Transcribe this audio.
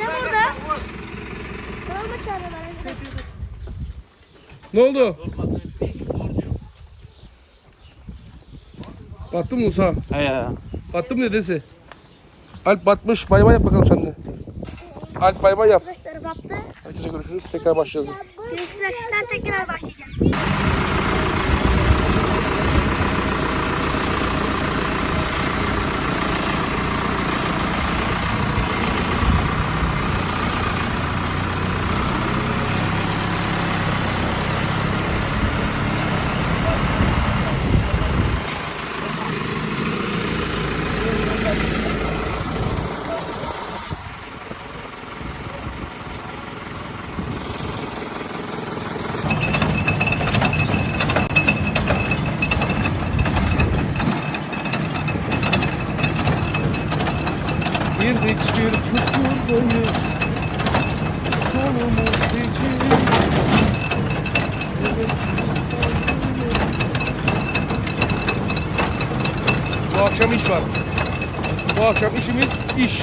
Ne burada? Babamı çağırıyorlar. Ne oldu? Battı mı Musa? He ya. Battı mı dedesi? Alp batmış. Bay bay yap bakalım sen de. Alp bay bay yap. Arkadaşlar battı. Herkese görüşürüz. Tekrar başlayacağız. Görüşürüz. Tekrar başlayacağız. Girdik bir çukurdayız. Sonumuz deci. Evet. Bu akşam iş var. Bu akşam işimiz iş.